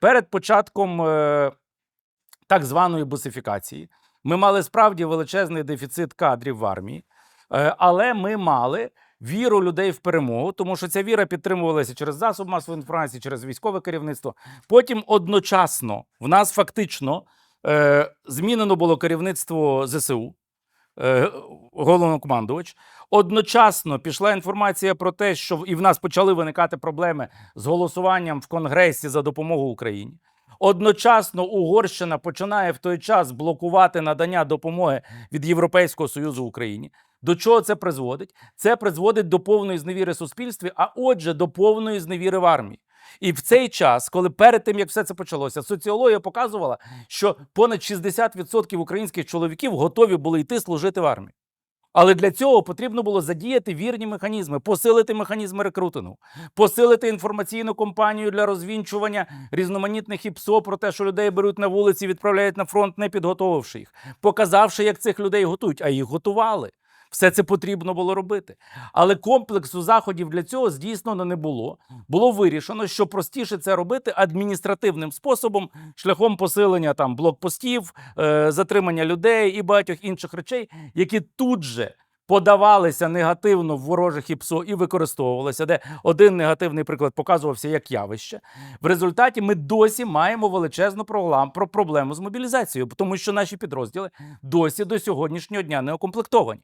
Перед початком е, так званої бусифікації ми мали справді величезний дефіцит кадрів в армії, е, але ми мали віру людей в перемогу, тому що ця віра підтримувалася через засоб масової інформації, через військове керівництво. Потім одночасно в нас фактично е, змінено було керівництво ЗСУ. Е, Головнокомандувач. Одночасно пішла інформація про те, що і в нас почали виникати проблеми з голосуванням в Конгресі за допомогу Україні. Одночасно Угорщина починає в той час блокувати надання допомоги від Європейського Союзу Україні. До чого це призводить? Це призводить до повної зневіри суспільстві, а отже, до повної зневіри в армії. І в цей час, коли перед тим як все це почалося, соціологія показувала, що понад 60% українських чоловіків готові були йти служити в армії. Але для цього потрібно було задіяти вірні механізми, посилити механізми рекрутингу, посилити інформаційну кампанію для розвінчування різноманітних ІПСО про те, що людей беруть на вулиці, відправляють на фронт, не підготовивши їх, показавши, як цих людей готують, а їх готували. Все це потрібно було робити. Але комплексу заходів для цього здійснено не було. Було вирішено, що простіше це робити адміністративним способом, шляхом посилення там блокпостів, е, затримання людей і багатьох інших речей, які тут же подавалися негативно в ворожих ІПСО і використовувалися, де один негативний приклад показувався як явище. В результаті ми досі маємо величезну про проблему з мобілізацією, тому що наші підрозділи досі до сьогоднішнього дня не укомплектовані.